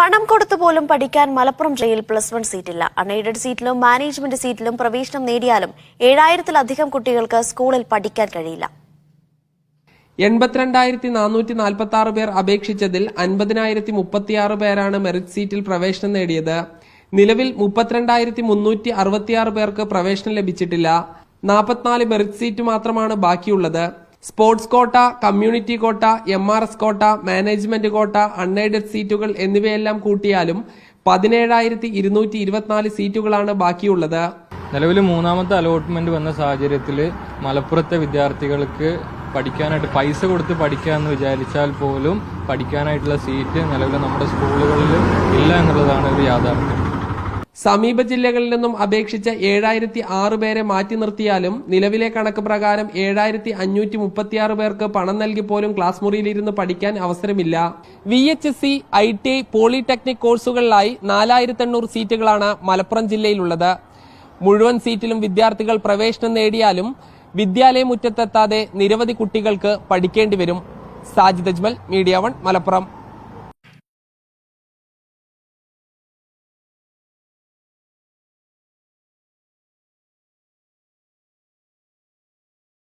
പണം കൊടുത്തു പോലും പഠിക്കാൻ മലപ്പുറം ജില്ലയിൽ പ്ലസ് വൺ സീറ്റില്ല അൺഎയ്ഡഡ് സീറ്റിലും മാനേജ്മെന്റ് സീറ്റിലും പ്രവേശനം നേടിയാലും ഏഴായിരത്തിലധികം കുട്ടികൾക്ക് സ്കൂളിൽ പഠിക്കാൻ കഴിയില്ല. എൺപത്തിരണ്ടായിരത്തി നാനൂറ്റി നാൽപ്പത്തി ആറ് പേർ അപേക്ഷിച്ചതിൽ അൻപതിനായിരത്തി മുപ്പത്തിയാറ് പേരാണ് മെറിറ്റ് സീറ്റിൽ പ്രവേശനം നേടിയത്. നിലവിൽ മുപ്പത്തിരണ്ടായിരത്തി മുന്നൂറ്റി അറുപത്തിയാറ് പേർക്ക് പ്രവേശനം ലഭിച്ചിട്ടില്ല. നാൽപ്പത്തിനാല് മെറിറ്റ് സീറ്റ് മാത്രമാണ് ബാക്കിയുള്ളത്. Sports quota community quota M R S quota management quota unaided സീറ്റുകൾ എന്നിവയെല്ലാം കൂട്ടിയാലും പതിനേഴായിരത്തി ഇരുന്നൂറ്റി ഇരുപത്തിനാല് സീറ്റുകളാണ് ബാക്കിയുള്ളത്. നിലവിൽ മൂന്നാമത്തെ അലോട്ട്മെന്റ് വന്ന സാഹചര്യത്തിൽ മലപ്പുറത്തെ വിദ്യാർത്ഥികൾക്ക് പഠിക്കാനായിട്ട് പൈസ കൊടുത്ത് പഠിക്കാമെന്ന് വിചാരിച്ചാൽ പോലും പഠിക്കാനായിട്ടുള്ള സീറ്റ് നിലവിൽ നമ്മുടെ സ്കൂളുകളിൽ ഇല്ല എന്നുള്ളതാണ് ഒരു യാഥാർത്ഥ്യം. സമീപ ജില്ലകളിൽ നിന്നും അപേക്ഷിച്ച ഏഴായിരത്തി ആറ് പേരെ മാറ്റി നിർത്തിയാലും നിലവിലെ കണക്ക് പ്രകാരം ഏഴായിരത്തി അഞ്ഞൂറ്റി മുപ്പത്തിയാറ് പേർക്ക് പണം നൽകി പോലും ക്ലാസ് മുറിയിലിരുന്ന് പഠിക്കാൻ അവസരമില്ല. V H S C I T polytechnic കോഴ്സുകളിലായി നാലായിരത്തി എണ്ണൂറ് സീറ്റുകളാണ് മലപ്പുറം ജില്ലയിലുള്ളത്. മുഴുവൻ സീറ്റിലും വിദ്യാർത്ഥികൾ പ്രവേശനം നേടിയാലും വിദ്യാലയ മുറ്റത്തെത്താതെ നിരവധി കുട്ടികൾക്ക് പഠിക്കേണ്ടി വരും. Sajid Ajmal media one Malappuram.